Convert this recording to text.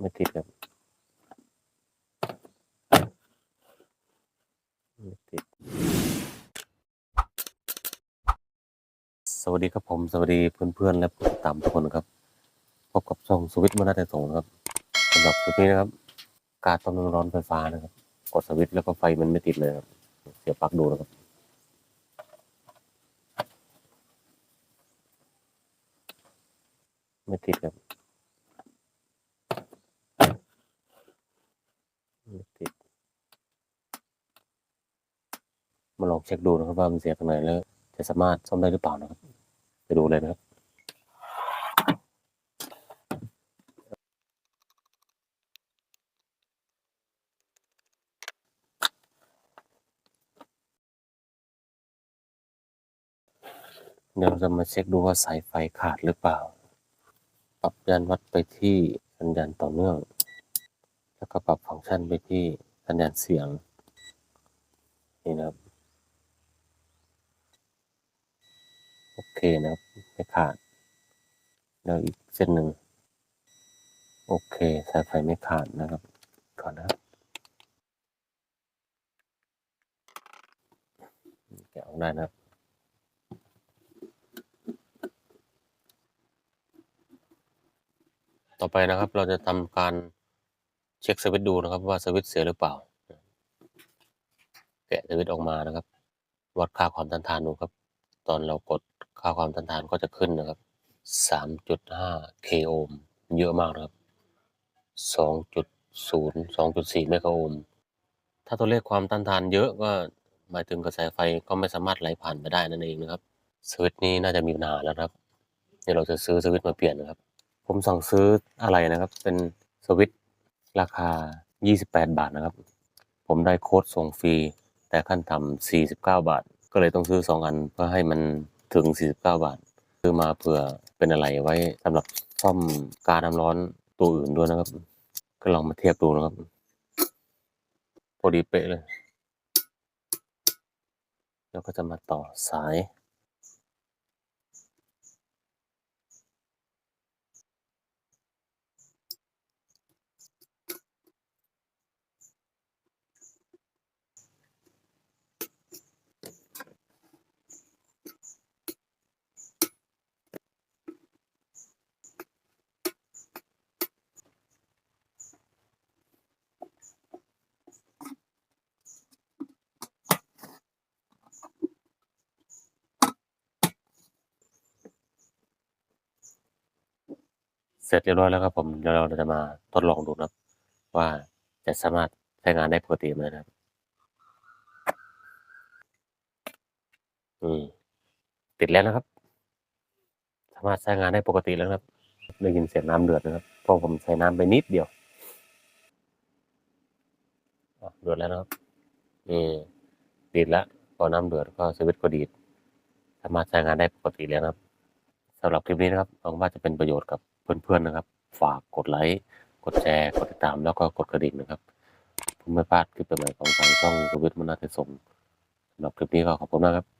ไม่ติดครับไม่ติด สวัสดีครับผม สวัสดีเพื่อนๆ และผู้ติดตามทุกคนนะครับ พบกับช่องสวิตช์มนาเตส่งนะครับสำหรับคลิปนี้นะครับ การต้มน้ำร้อนไฟฟ้านะครับ กดสวิตช์แล้วก็ไฟมันไม่ติดเลยครับ เสียบปลั๊กดูนะครับไม่ติดครับ ไม่ติด มาลองเช็คดูนะครับว่ามันเสียตรงไหนแล้วจะสามารถซ่อมได้หรือเปล่านะครับ ไปดูเลยนะครับเดี๋ยวเราจะมาเช็คดูว่าสายไฟขาดหรือเปล่า ปรับยานวัดไปที่สัญญาณต่อเนื่อง แล้วก็ปรับฟังก์ชันไปที่สัญญาณเสียง นี่นะครับ โอเคนะครับไม่ขาดแล้วอีกเส้นหนึ่งโอเคสายไฟไม่ขาดนะครับ ก่อนนะครับแกะออกได้นะครับต่อไปนะครับเราจะทำการเช็คสวิตดูนะครับ ว่าสวิตเสียหรือเปล่า แกะสวิตออกมานะครับ วัดค่าความต้านทานดูครับ ตอนเรากด ค่าความต้านทานก็จะขึ้นนะครับ 3.5 k โอห์มเยอะมากนะครับ 2.0 2.4 เมกะโอห์มถ้าตัวเลขความต้านทานเยอะก็หมายถึงกระแสไฟก็ไม่สามารถไหลผ่านไปได้นั่นเองนะครับสวิตช์นี้น่าจะมีปัญหาแล้วนะครับเดี๋ยวเราจะซื้อสวิตช์มาเปลี่ยนนะครับ ผมสั่งซื้ออะไรนะครับ เป็นสวิตช์ราคา 28 บาทนะครับ ผมได้โค้ดส่งฟรี แต่ขั้นต่ำ49 บาท ก็เลยต้องซื้อ 2 อันเพื่อให้มัน ถึง 49 บาท ซื้อมาเพื่อเป็นอะไรไว้สำหรับซ่อมการน้ำร้อนตัวอื่นด้วยนะครับ ก็ลองมาเทียบดูนะครับ พอดีเป๊ะเลย แล้วก็จะมาต่อสาย เสร็จเรียบร้อยแล้วครับผมเดี๋ยวเราจะมาทดลองดูนะครับ ว่าจะสามารถใช้งานได้ปกติไหมนะครับอืมติดแล้วนะครับ สามารถใช้งานได้ปกติแล้วครับ ได้ยินเสียงน้ำเดือดนะครับเพราะผมใส่น้ำไปนิดเดียวเดือดแล้วนะครับนี่ติดแล้วพอน้ำเดือดก็สวิตช์ก็ดีดสามารถใช้งานได้ปกติแล้วนะครับสำหรับคลิปนี้นะครับหวังว่าจะเป็นประโยชน์กับ เพื่อนๆนะครับ ฝากกดไลค์ กดแชร์ กดติดตาม แล้วก็กดกระดิ่งนะครับเพื่อไม่พลาดคลิปใหม่ๆของทางช่องสวิตมนาเทศสมสำหรับคลิปนี้ก็ขอบคุณมากครับ